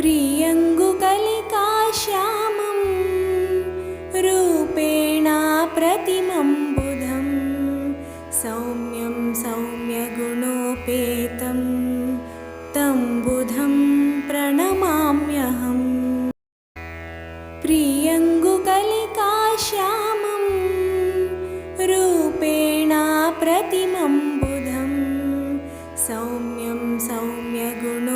प्रियङ्गुकलिकाश्यामं रूपेणाप्रतिमं बुधं सौम्यं सौम्यगुणोपेतं तं बुधं प्रणमाम्यहम् प्रियङ्गुकलिकाश्यामं रूपेणाप्रतिमं बुधं सौम्यं सौम्यगुणोपेतं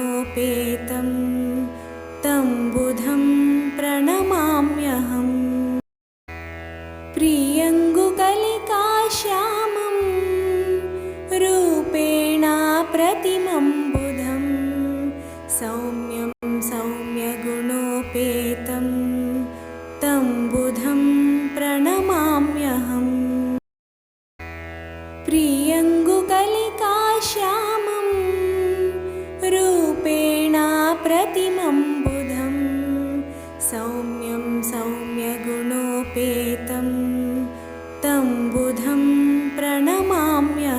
रूपेणाप्रतिमं बुधं सौम्यं सौम्यगुणोपेतं। तं बुधं प्रणमाम्यहम्। प्रियङ्गुकलिकाश्यामं रूपेणाप्रतिमं बुधं सौम्यं सौम्यगुणोपेतं। तं बुधं प्रणमाम्यहम्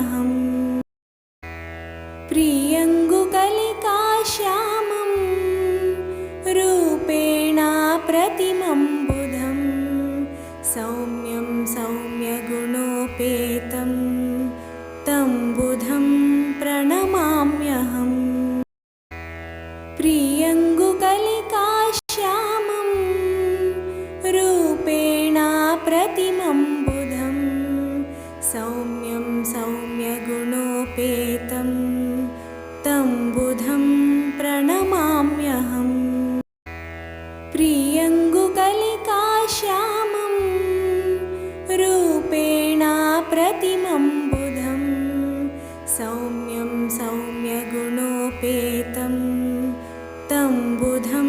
प्रियङ्गुकलिकाश्यामं रूपेणाप्रतिमं बुधं सौम्यं सौम्यगुणोपेतं तं बुधं प्रणमाम्यहम् प्रियङ्गुकलिकाश्यामं रूपेणाप्रतिमं बुधं सौम्यं सौम्यगुणोपेतं तं बुधं प्रणमाम्यहम्। प्रियङ्गुकलिकाश्यामं रूपेणाप्रतिमं बुधं। सौम्यं सौम्यगुणोपेतं तं बुधं